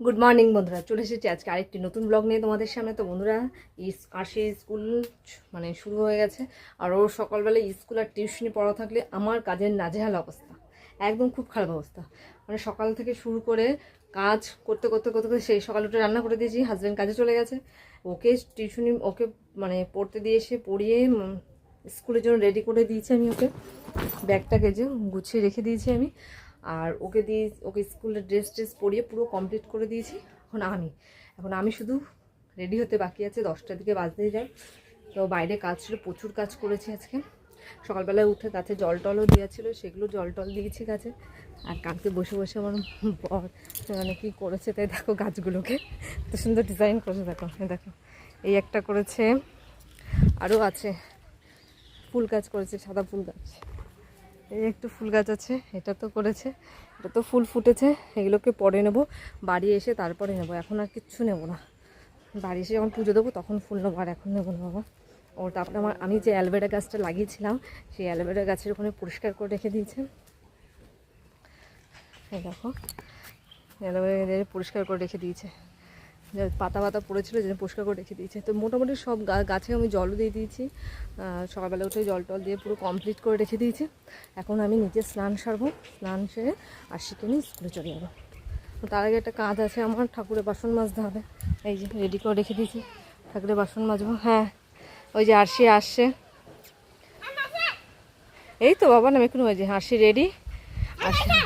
Good morning বন্ধুরা। চলে এসেছি আজকে আরেকটি নতুন ব্লগ নিয়ে তোমাদের সামনে। তো বন্ধুরা আরশি স্কুল মানে শুরু হয়ে গেছে। আর ওর সকালবেলা স্কুল আর টিউশনি পড়া থাকলে আমার কাজের নাজেহাল অবস্থা। একদম খুব খারাপ অবস্থা। মানে সকাল থেকে শুরু করে কাজ করতে করতে করতে করতে সেই সকাল উঠে রান্না করে দিয়েছি হাজব্যান্ড কাজে চলে গেছে। ওকে টিউশনি ওকে মানে পড়তে দিয়ে এসে পড়িয়ে স্কুলের জন্য রেডি করে দিয়েছি আমি ওকে। ব্যাগটাকে যে গুছিয়ে রেখে দিয়েছি আমি। আর ওকে দিয়ে, ওকে স্কুলের ড্রেস ট্রেস পরিয়ে পুরো কমপ্লিট করে দিয়েছি। এখন আমি এখন আমি শুধু রেডি হতে বাকি আছে দশটার দিকে বাজতেই যাই তো বাইরে কাজ ছিল, প্রচুর কাজ করেছি আজকে। সকালবেলায় উঠে গাছে জল টলও দেওয়া ছিল সেগুলো জল টল দিয়েছি গাছে। আর কালকে বসে বসে আমার বর মানে কী করেছে তাই দেখো গাছগুলোকে। এত সুন্দর ডিজাইন করেছে, দেখো দেখো। এই একটা করেছে, আরও আছে। ফুল গাছ করেছে, সাদা ফুল গাছ। এই একটু ফুল গাছ আছে, এটা তো করেছে, এটা তো ফুল ফুটেছে, এগুলোকে পরে নেব, বাড়ি এসে তারপরে নেব, এখন আর কিচ্ছু নেব না। বাড়ি এসে যখন পুজো দেবো তখন ফুল নেব, আর এখন নেব না বাবা। ও তারপরে আমার, আমি যে অ্যালভেরা গাছটা লাগিয়েছিলাম, সেই অ্যালভেরা গাছের ওখানে পরিষ্কার করে রেখে দিয়েছে। এই দেখো, অ্যালোভেরা পরিষ্কার করে রেখে দিয়েছে। পাতা পাতা পড়েছিল যেন পরিষ্কার করে রেখে দিয়েছে। তো মোটামুটি সব গাছে আমি জলও দিয়ে দিয়েছি। সকালবেলা উঠে জল টল দিয়ে পুরো কমপ্লিট করে রেখে দিয়েছি। এখন আমি নিজে স্নান সারবো, স্নান সেরে আর শিখে নিয়ে স্কুলে চলে যাব। তার আগে একটা কাজ আছে, আমার ঠাকুরের বাসন মাজতে হবে। এই যে রেডি করে রেখে দিয়েছি, ঠাকুরের বাসন মাজবো। হ্যাঁ ওই যে আরশি আসছে। এই তো বাবা না এখন ওই যে হাসি রেডি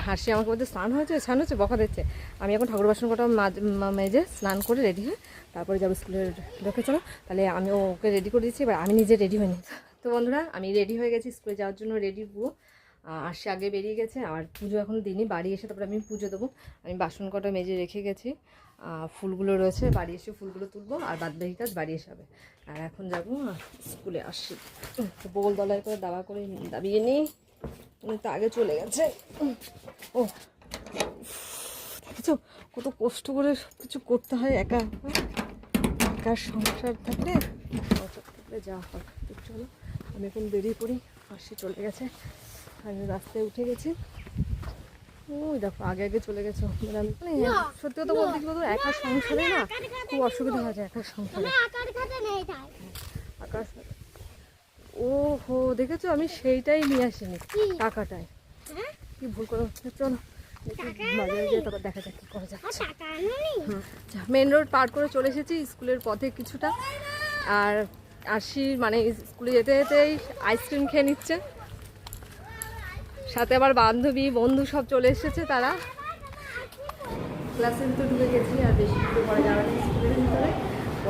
হাসি আমাকে বলতে স্নান হয়েছে স্নান হচ্ছে বকা দিচ্ছে। আমি এখন ঠাকুর বাসন কটা মাজ- মা- মেজে স্নান করে রেডি হয়ে তারপরে যাব স্কুলের লোকে চলো। তাহলে আমি ওকে রেডি করে দিচ্ছি এবার আমি নিজে রেডি হইনি তো বন্ধুরা আমি রেডি হয়ে গেছি স্কুলে যাওয়ার জন্য রেডি পুরো আর সে আগে বেরিয়ে গেছে আর পুজো এখন দিনই বাড়ি এসে তারপরে আমি পুজো দেবো। আমি বাসন কটা মেজে রেখে গেছি। ফুলগুলো রয়েছে বাড়ি এসে ফুলগুলো তুলবো আর বাদ বাকি কাজ বাড়ি এসে হবে আর এখন যাব স্কুলে আসছি তো বগল দলায় করে দাবা করে দাবিয়ে নিই। তো আগে চলে গেছে। ও দেখেছ কত কষ্ট করে সব কিছু করতে হয় একা। একা সংসার থাকলে থাকলে যা হয়। চলো আমি এখন বেরিয়ে পড়ি হাসি চলে গেছে। আমি রাস্তায় উঠে গেছি। ওই দেখো আগে আগে চলে গেছো। মানে সত্যি কথা বলতে কি বলতো একা সংসারে না খুব অসুবিধা হয় যায় একা সংসারে। আকাশ ও হো দেখেছ? আমি সেইটাই নিয়ে আসিনি? টাকাটাই হ্যাঁ? কি ভুল করে চলো দেখি যাক কি করা যাচ্ছে মেন রোড পার করে চলে এসেছি স্কুলের পথে কিছুটা। আর আসি মানে স্কুলে যেতে যেতেই আইসক্রিম খেয়ে নিচ্ছে। সাথে আবার বান্ধবী বন্ধু সব চলে এসেছে তারা। ক্লাসে তো ঢুকে গেছি আর বেশি করে যাওয়া স্কুলের ভিতরে।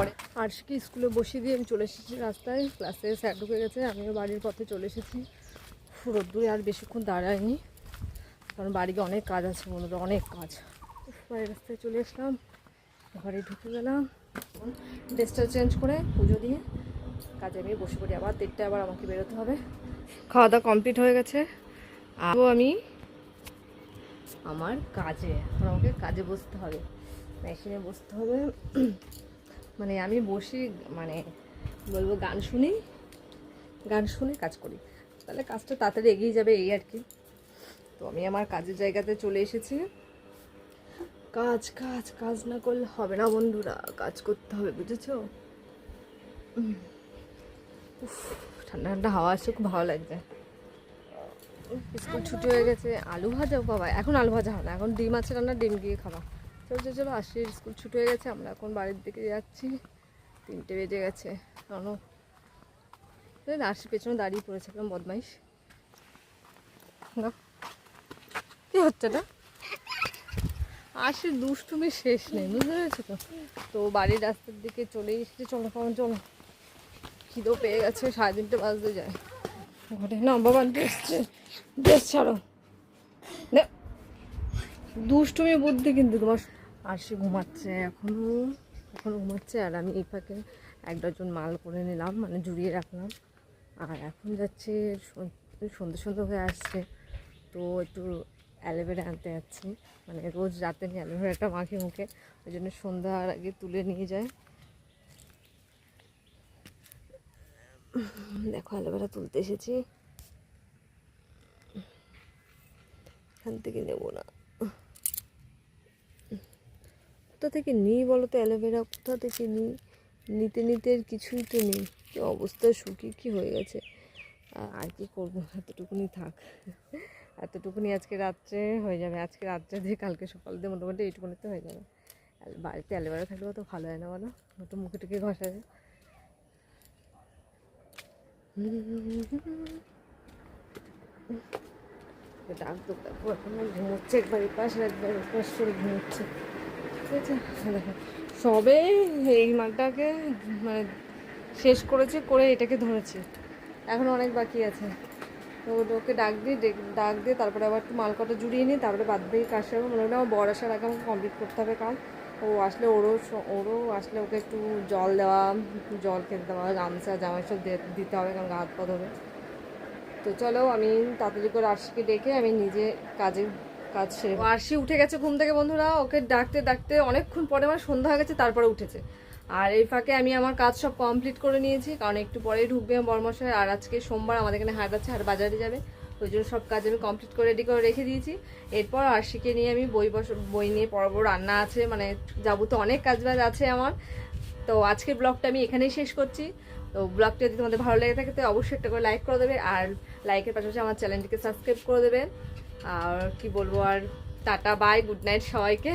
পরে। আরশিকে স্কুলে বসিয়ে দিয়ে আমি চলে এসেছি রাস্তায়। ক্লাসে স্যার ঢুকে গেছে, আমিও বাড়ির পথে চলে এসেছি। রোদ্দুরে আর বেশিক্ষণ দাঁড়ায়নি, কারণ বাড়িতে অনেক কাজ আছে বন্ধুরা অনেক কাজ। বাইরের রাস্তায় চলে আসলাম, ঘরে ঢুকে গেলাম। ড্রেসটা চেঞ্জ করে পুজো দিয়ে কাজে আমি বসে পড়ি। আবার দেড়টা আবার আমাকে বেরোতে হবে। খাওয়া দাওয়া কমপ্লিট হয়ে গেছে। আরও আমি আমার কাজে আমাকে কাজে বসতে হবে। মেশিনে বসতে হবে। মানে আমি বসি মানে বলব গান শুনি, গান শুনে কাজ করি। তাহলে কাজটা তাড়াতাড়ি এগিয়ে যাবে এই আর কি। তো আমি আমার কাজের জায়গাতে চলে এসেছি। কাজ কাজ কাজ না করলে হবে না বন্ধুরা, কাজ করতে হবে, বুঝেছ? ঠান্ডা ঠান্ডা হাওয়া আসছে, খুব ভালো লাগছে। স্কুল ছুটি হয়ে গেছে। আলু ভাজা, বাবা, এখন আলু ভাজা হয় না, এখন ডিম আছে রান্না, ডিম গিয়ে খাওয়া চলো চলো আসি স্কুল ছুটি হয়ে গেছে, আমরা এখন বাড়ির দিকে যাচ্ছি। তিনটে বেজে গেছে কারণ আসি পেছনে দাঁড়িয়ে পড়েছিলাম বদমাইশ। না কি হচ্ছে না আসি দুষ্টুমি শেষ নেই, বুঝতে পেরেছ তো? তো বাড়ির রাস্তার দিকে চলে এসেছি, চলো কারণ চলো। খিদেও পেয়ে গেছে, সাড়ে তিনটে বাজতে যায়। ঘরে না, বাবা, ড্রেস ড্রেস ছাড়ো। দুষ্টুমি বুদ্ধি কিন্তু তোমার। আসি ঘুমাচ্ছে, এখনও এখনও ঘুমাচ্ছে। আর আমি এই ফাঁকে এক ডজন মাল করে নিলাম মানে জুড়িয়ে রাখলাম। আর এখন যাচ্ছে সন- সন্ধ্যে সন্ধ্যে হয়ে আসছে, তো একটু অ্যালোভেরা আনতে যাচ্ছি। মানে রোজ রাতে নিয়ে অ্যালোভেরাটা মাখে মুখে, ওই জন্য সন্ধ্যার আগে তুলে নিয়ে যায়। দেখো অ্যালোভেরা তুলতে এসেছি। এখান থেকে নেব না। কোথা থেকে নিই বলো তো অ্যালোভেরা কোথা থেকে নিই? নিতে নিতে কিছুই তো নেই। কি অবস্থা শুকিয়ে কি হয়ে গেছে? আর কি করব? এতটুকুনি থাক। এতটুকুনি আজকে রাত্রে হয়ে যাবে। আজকে রাত্রে দিয়ে কালকে সকাল দিয়ে মোটামুটি এইটুকুনিতে হয়ে যাবে। বাড়িতে অ্যালোভেরা থাকলে তো ভালো হয় না বলো? একটু মুখে টুকে ঘষা যায় ডাক তো ঘুমোচ্ছে, একবার এপাশ একবার ওপাশ করে ঘুমোচ্ছে। সবে এই মালটাকে মানে শেষ করেছে, করে এটাকে ধরেছে। এখন অনেক বাকি আছে। তো ওকে ডাক দিয়ে ডেকে- দিয়ে তারপরে আবার একটু মাল কটা জুড়িয়ে নিই তারপরে বাদ দিয়ে কাজ সারবো। মনে হয় আমার বর আসার আগে আমাকে কমপ্লিট করতে হবে কাজ ও আসলে ওরও ওরও আসলে ওকে একটু জল দেওয়া, জল খেতে দেওয়া, গামছা, জামা সব দিতে হবে কারণ হাত পা ধরে তো চলো আমি তাড়াতাড়ি করে আরশিকে ডেকে আমি নিজে কাজে কাজ আরশি উঠে গেছে ঘুম থেকে, বন্ধুরা। ওকে ডাকতে ডাকতে অনেকক্ষণ পরে আমার সন্ধ্যা হয়ে গেছে, তারপরে উঠেছে। আর এই ফাঁকে আমি আমার কাজ সব কমপ্লিট করে নিয়েছি, কারণ একটু পরেই ঢুকবে আমার বর্মশাই, আর আজকে সোমবার আমাদের এখানে হাট আছে, হাট বাজারে যাবে। ওই জন্য সব কাজ আমি কমপ্লিট করে রেডি করে রেখে দিয়েছি। এরপর আরশিকে নিয়ে আমি বই বস, বই নিয়ে পড়াবো, রান্না আছে মানে তো অনেক কাজ বাজ আছে আমার। তো আজকের ব্লগটা আমি এখানেই শেষ করছি। তো ব্লগটা যদি তোমাদের ভালো লেগে থাকে, তো অবশ্যই একটা করে লাইক করে দেবে, আর লাইকের পাশাপাশি আমার চ্যানেলটিকে সাবস্ক্রাইব করে দেবে। আর কি বলব আর টাটা বাই গুড নাইট সবাইকে।